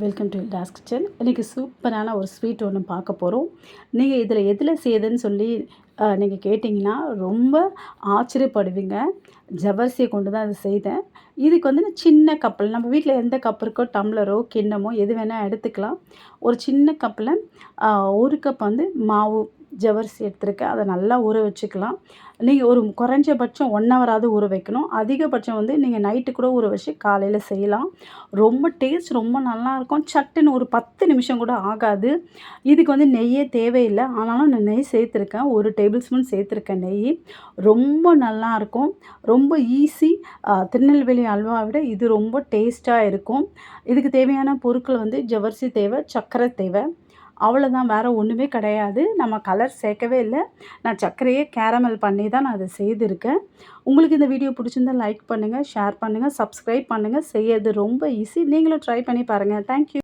Welcome to toss kitchen இன்றைக்கி சூப்பரான ஒரு ஸ்வீட் ஒன்று பார்க்க போகிறோம் நீங்கள் இதில் எதில் செய்யுதுன்னு சொல்லி நீங்கள் கேட்டிங்கன்னா ரொம்ப ஆச்சரியப்படுவீங்க. ஜவர்சியை கொண்டு தான் அதை செய்தேன். இதுக்கு வந்து நான் சின்ன கப்பில் நம்ம வீட்டில் எந்த கப் இருக்கோ டம்ளரோ கிண்ணமோ எது வேணால் எடுத்துக்கலாம். ஒரு சின்ன கப்பில் ஒரு கப் வந்து மாவு ஜவரிசி எடுத்திருக்கேன் அதை நல்லா ஊற வச்சுக்கலாம். நீங்கள் ஒரு குறைஞ்சபட்சம் ஒன் ஹவராவது ஊற வைக்கணும். அதிகபட்சம் வந்து நீங்கள் நைட்டு கூட ஊற வச்சு காலையில் செய்யலாம். ரொம்ப டேஸ்ட் ரொம்ப நல்லாயிருக்கும் சட்டுன்னு ஒரு பத்து நிமிஷம் கூட ஆகாது. இதுக்கு வந்து நெய்யே தேவையில்லை. ஆனாலும் நான் நெய் சேர்த்துருக்கேன். ஒரு டேபிள் ஸ்பூன் சேர்த்துருக்கேன் நெய். ரொம்ப நல்லாயிருக்கும் ரொம்ப ஈஸி திருநெல்வேலி அல்வா விட இது ரொம்ப டேஸ்ட்டாக இருக்கும். இதுக்கு தேவையான பொருட்கள் வந்து ஜவரிசி தேவை சர்க்கரை தேவை. அவ்வளோதான் வேறு ஒன்றுமே கிடையாது. நம்ம கலர் சேர்க்கவே இல்லை. நான் சர்க்கரையே கேரமல் பண்ணி தான் நான் அதை செய்திருக்கேன். உங்களுக்கு இந்த வீடியோ பிடிச்சிருந்தால் லைக் பண்ணுங்கள் ஷேர் பண்ணுங்கள் சப்ஸ்கிரைப் பண்ணுங்கள் செய்யறது ரொம்ப ஈஸி நீங்களும் ட்ரை பண்ணி பாருங்கள் தேங்க்யூ